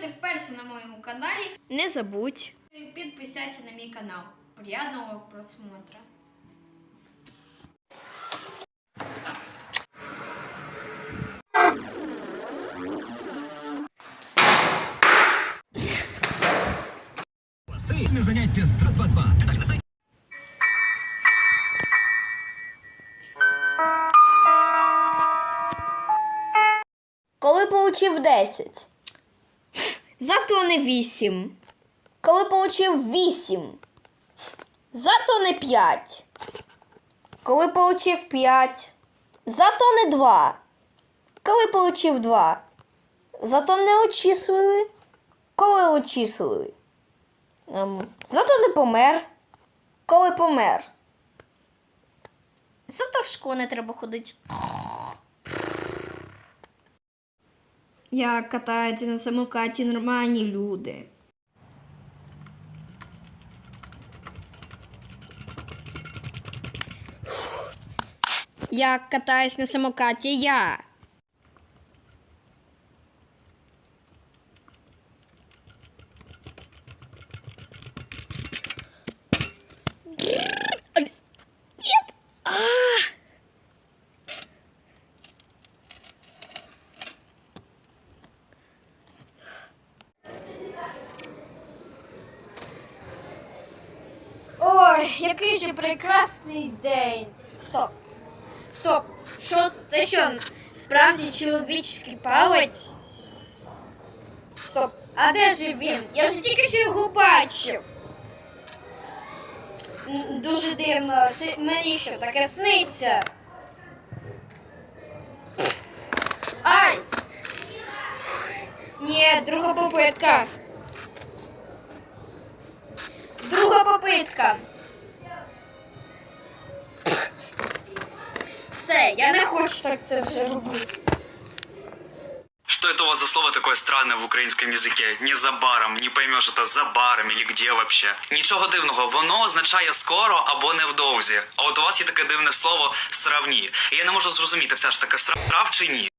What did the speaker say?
ти вперше на моєму каналі, Не забудь. підписайся на мій канал. Приятного просмотра. Сильне заняття з 222. Деталі на сайті. Коли получив 10? Зато не вісім. Коли получив 8? Зато не 5. Коли получив 5? Зато не 2. Коли получив 2? Зато не очислили. Коли очислили? Ем, зато не помер. Коли помер? Зато в школу не треба ходити. Як катаються на самокаті нормальні люди. Як катаюсь на самокаті я. Який же прекрасний день. Стоп. Стоп. Що це що? Справді чоловічий палець? Стоп. А де ж він? Я ж тільки що його бачив. Дуже дивно. Це мені що, таке сниться? Ай! Ні, друга попитка. Друга попитка. Я не хочу так це вже робити. Что это у вас за слово такое странное в українському язике? Незабаром, не поймеш, это за баром или где вообще. Нічого дивного, воно означає скоро або невдовзі. А от у вас є таке дивне слово сравні. І я не можу зрозуміти, все ж таки срав чи ні.